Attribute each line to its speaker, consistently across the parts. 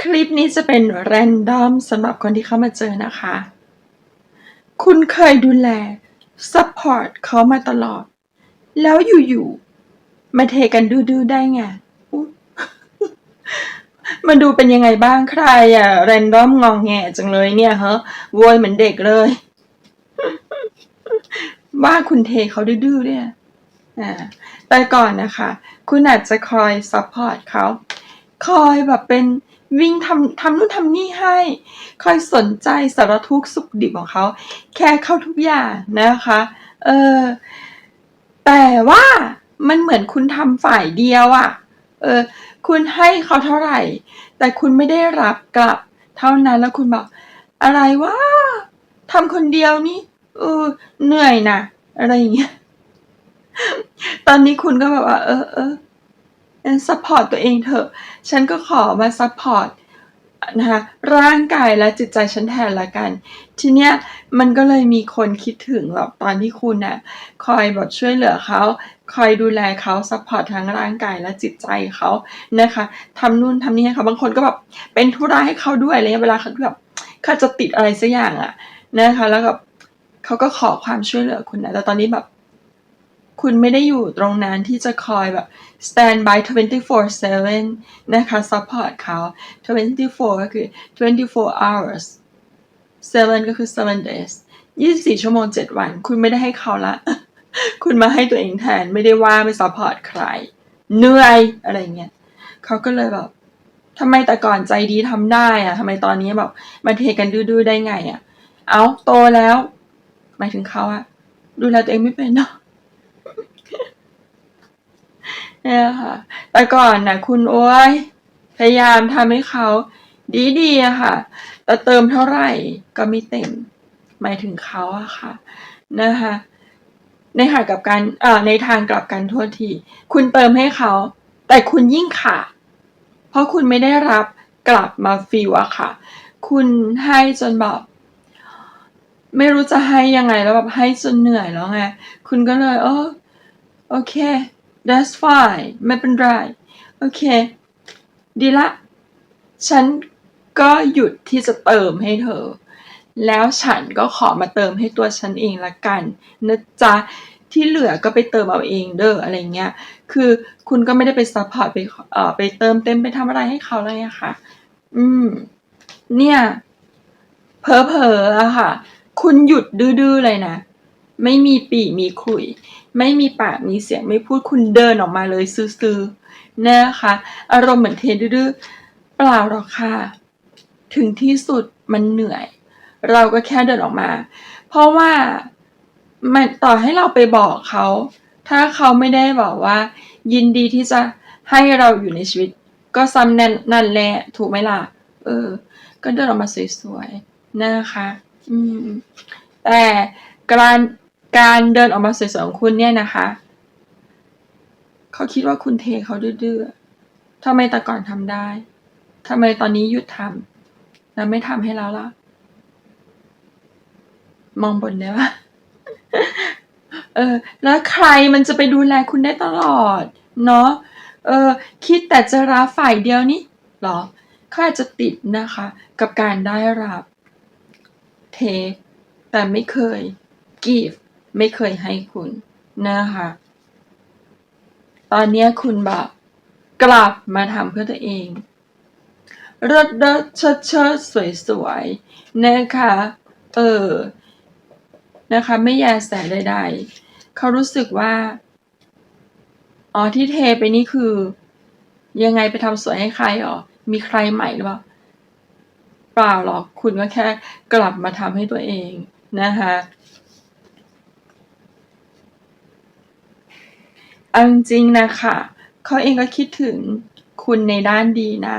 Speaker 1: คลิปนี้จะเป็นแรนดอมสำหรับคนที่เข้ามาเจอนะคะ คุณเคยดูแลซัพพอร์ตเขามาตลอด แล้วอยู่ๆ มาเทกันดื้อๆได้ไง มาดูเป็นยังไงบ้างใครอะแรนดอมงองแงจังเลยเนี่ยเฮ้โวยเหมือนเด็กเลย ว่าคุณเทเขาดื้อๆเนี่ยแต่ก่อนนะคะ คุณอาจจะคอยซัพพอร์ตเขา คอยแบบเป็น วิ่งทำทำนู่นทำนี่ให้ คอยสนใจสารทุกข์สุขดิบของเขา แค่เข้าทุกอย่างนะคะ เออ แต่ว่ามันเหมือนคุณทำฝ่ายเดียวอะ่ะ เออ คุณให้เขาเท่าไหร่ แต่คุณไม่ได้รับกลับเท่านั้นแล้วคุณบอก อะไรวะทำคนเดียวนี่เออเหนื่อยนะอะไรอย่างเงี้ย ตอนนี้คุณก็แบบว่า เออเออ ซัพพอร์ตตัวเองเถอะ ฉันก็ขอมาซัพพอร์ตนะคะร่างกายและจิตใจฉันแทนละกัน ทีเนี้ยมันก็เลยมีคนคิดถึงแบบตอนที่คุณน่ะคอยแบบช่วยเหลือเขาคอยดูแลเขาซัพพอร์ตทั้งร่างกายและจิตใจเขานะคะทำนู่นทำนี่ให้เขาบางคนก็แบบเป็นธุระให้เขาด้วยอะไรเงี้ยเวลาเขาแบบเขาจะติดอะไรสักอย่างอะนะคะแล้วก็เขาก็ขอความช่วยเหลือคุณนะแต่ตอนนี้แบบ คุณไม่ได้อยู่ตรงนั้นที่จะคอยแบบ stand by 24/7 นะคะ support เขา 24 ก็คือ 24 hours 7 ก็คือ 7 days 24 ชั่วโมง 7 วัน คุณไม่ได้ให้เขาละ คุณมาให้ตัวเองแทน ไม่ได้ว่าไม่ support ใคร เหนื่อยอะไรเงี้ยเขาก็เลยแบบทำไมแต่ก่อนใจดีทำได้อะทำไมตอนนี้แบบมาเทกันดื้อๆได้ไงอะเอาโตแล้ว หมายถึงเขาอะดูแลตัวเองไม่เป็นเนาะ เนี่ยค่ะ แต่ก่อนนะคุณโอ้ยพยายามทำให้เขา ดีๆอะค่ะ แต่เติมเท่าไหร่ก็ไม่เต็ม หมายถึงเขาอะค่ะนะคะในหากับการเอ่อในทางกลับกันโทษที คุณเติมให้เขา แต่คุณยิ่งขาดเพราะคุณไม่ได้รับกลับมาฟิลอะค่ะ คุณให้จนแบบไม่รู้จะให้ยังไงแล้วแบบให้จนเหนื่อยแล้วไง คุณก็เลยเออโอเค that's fine ไม่เป็นไร โอเค ดีละ ฉันก็หยุดที่จะเติมให้เธอ แล้วฉันก็ขอมาเติมให้ตัวฉันเองละกันนะจ๊ะที่เหลือก็ไปเติมเอาเองเด้ออะไรเงี้ย คือคุณก็ไม่ได้ไปซัพพอร์ตไปเอ่อไปเติมเต็มไปทำอะไรให้เขาเลยอะค่ะ อืม เนี่ยเผลอๆอะค่ะ คุณหยุดดื้อๆเลยนะ ไม่มีปีมีคุย ไม่มีปากมีเสียงไม่พูดคุณเดินออกมาเลยซื่อๆนะคะ อารมณ์เหมือนเทดื้อเปล่าหรอกค่ะ ถึงที่สุดมันเหนื่อย เราก็แค่เดินออกมา เพราะว่ามันต่อให้เราไปบอกเขา ถ้าเขาไม่ได้บอกว่า ยินดีที่จะให้เราอยู่ในชีวิต ก็ซ้ำนั่นนั่นแหละถูกไหมล่ะ เออ ก็เดินออกมาสวยๆนะคะ อืม แต่การ การเดินออกมาสวยๆของคุณเนี่ยนะคะ เขาคิดว่าคุณเทเขาดื้อๆทำไมแต่ก่อนทำได้ทำไมตอนนี้หยุดทำแล้วไม่ทำให้แล้วล่ะ มองบนได้ปะเออ แล้วใครมันจะไปดูแลคุณได้ตลอด เนาะเออ คิดแต่จะรับฝ่ายเดียวนี่หรอเขาอาจจะติดนะคะ กับการได้รับ เท แต่ไม่เคย give ไม่เคยให้คุณนะคะ ตอนนี้คุณแบบกลับมาทำเพื่อตัวเองเลิศเลิศเชิดเชิดสวยสวยๆนะคะ เออ นะคะ ไม่แยแสใดๆเขารู้สึกว่า อ๋อที่เทไปนี่คือ ยังไงไปทำสวยให้ใครอ๋อมีใครใหม่หรือเปล่าเปล่าหรอกคุณก็แค่กลับมาทำให้ตัวเองนะคะ เอาจริงๆนะคะเขาเองก็คิดถึงคุณในด้านดีนะ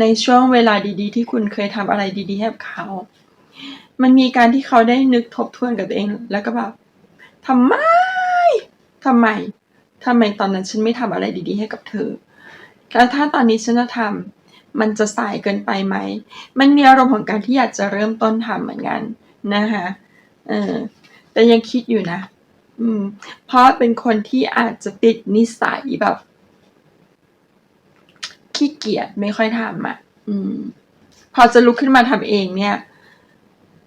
Speaker 1: ในช่วงเวลาดีๆ ที่คุณเคยทำอะไรดีๆให้กับเขา มันมีการที่เขาได้นึกทบทวนกับตัวเองแล้วก็แบบทำไมทำไมทำไมตอนนั้นฉันไม่ทำอะไรดีๆ ให้กับเธอ แล้วถ้าตอนนี้ฉันจะทำมันจะสายเกินไปไหม มันมีอารมณ์ของการที่อยากจะเริ่มต้นทำเหมือนกันนะคะเออแต่ยังคิดอยู่นะ อืม เพราะเป็นคนที่อาจจะติดนิสัยแบบ ขี้เกียจไม่ค่อยทำอะ อืม พอจะลุกขึ้นมาทำเองเนี่ย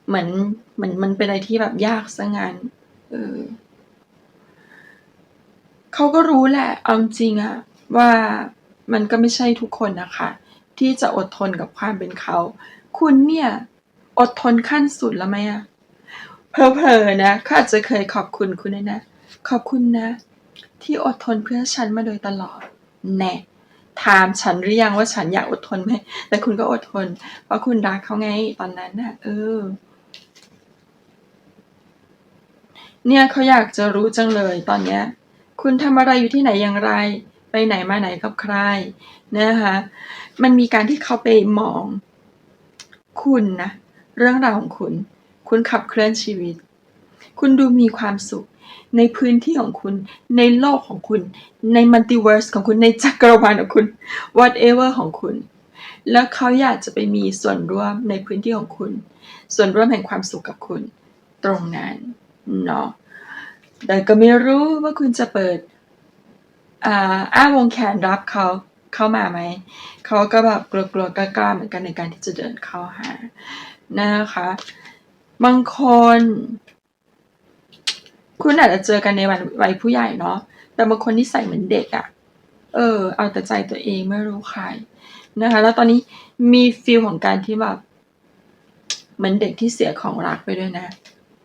Speaker 1: เหมือนเหมือนมันเป็นอะไรที่แบบยากซะงั้นเออเขาก็รู้แหละเอาจริงอะว่ามันก็ไม่ใช่ทุกคนนะคะ ที่จะอดทนกับความเป็นเขา คุณเนี่ย อดทนขั้นสุดแล้วไหมอะ เพลอๆนะเขาอาจจะเคยขอบคุณคุณด้วยนะ ขอบคุณนะ ที่อดทนเพื่อฉันมาโดยตลอด แน่ถามฉันหรือยังว่าฉันอยากอดทนไหม แต่คุณก็อดทน เพราะคุณรักเขาไงตอนนั้นน่ะ เออ เนี่ยเขาอยากจะรู้จังเลยตอนเนี้ย คุณทำอะไรอยู่ที่ไหนอย่างไร ไปไหนมาไหนกับใครนะคะมันมีการที่เขาไปมอง คุณนะเรื่องราวของคุณ คุณขับเคลื่อนชีวิต คุณดูมีความสุข ในพื้นที่ของคุณ ในโลกของคุณ ในมัลติเวิร์สของคุณ ในจักรวาลของคุณ whatever ของคุณ แล้วเขาอยากจะไปมีส่วนร่วมในพื้นที่ของคุณ ส่วนร่วมแห่งความสุขกับคุณ ตรงนั้นเนาะ แต่ก็ไม่รู้ว่าคุณจะเปิดอ้าวงแขนรับเขาเข้ามาไหม เขาก็แบบกลัวๆกล้าๆเหมือนกันในการที่จะเดินเข้าหานะคะ บางคน คุณอาจจะเจอกันในวันวัยผู้ใหญ่เนาะแต่บางคนที่ใส่เหมือนเด็กอะ่ะ เออ เอาแต่ใจตัวเองไม่รู้ใครนะคะ แล้วตอนนี้มีฟีลของการที่แบบเหมือนเด็กที่เสียของรักไปด้วยนะ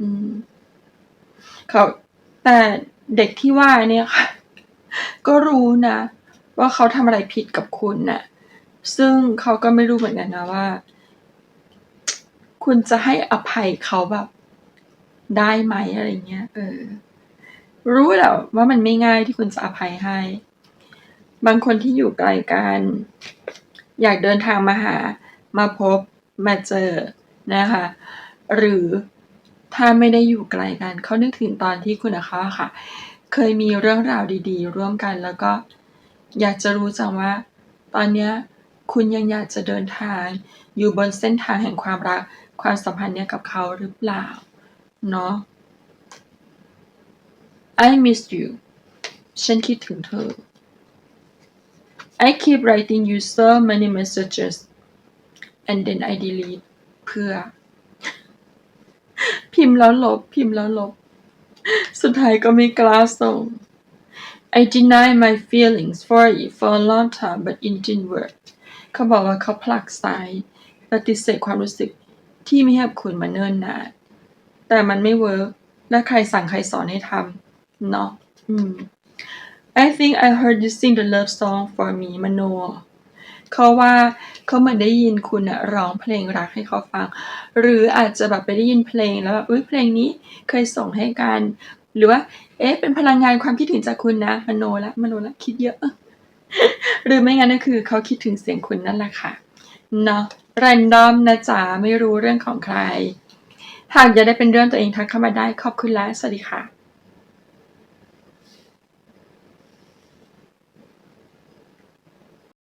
Speaker 1: อืมเขาแต่เด็กที่ว่าเนี่ยค่ะ ก็รู้นะ ว่าเขาทำอะไรผิดกับคุณน่ะ ซึ่งเขาก็ไม่รู้เหมือนกันนะว่า คุณจะให้อภัยเขาแบบ ได้ไหมอะไรเงี้ย เออ รู้แหละว่ามันไม่ง่ายที่คุณจะอภัยให้ บางคนที่อยู่ไกลกัน อยากเดินทางมาหา มาพบ มาเจอนะคะ หรือถ้าไม่ได้อยู่ไกลกัน เขานึกถึงตอนที่คุณกับเขาอะค่ะ เคยมีเรื่องราวดี ๆ ร่วมกันแล้วก็อยากจะรู้จังว่า ตอนเนี้ยคุณยังอยากจะเดินทางอยู่บนเส้นทางแห่งความรัก ความสัมพันธ์เนี้ยกับเขาหรือเปล่า เนาะ I miss you ฉันคิดถึงเธอ I keep writing you so many messages and then I delete เพื่อ พิมพ์แล้วลบ พิมพ์แล้วลบ สุดท้ายก็ไม่กล้าส่ง I deny my feelings for you for a long time but it didn't work เขาบอกว่าเขาผลักสายปฏิเสธความรู้สึก ที่ไมีให้กับคุณมาเนิ่นนาน แต่มันไม่เวิร์กและใครสั่งใครสอนให้ทำเนาะอืม I think I heard you sing the love song for me มโนเขาว่าเขาเหมือนได้ยินคุณอะร้องเพลงรักให้เขาฟัง หรืออาจจะแบบไปได้ยินเพลงแล้วแบบอุ้ยเพลงนี้เคยส่งให้กัน หรือว่าเอ๊ะเป็นพลังงานความคิดถึงจากคุณนะมโนละมโนละคิดเยอะ หรือไม่งั้นก็คือเขาคิดถึงเสียงคุณนั่นแหละค่ะเนาะ แรนดอมนะจ๊ะไม่รู้เรื่องของใคร หากอยากได้เป็นเรื่องตัวเองทักเข้ามาได้ขอบคุณและสวัสดีค่ะ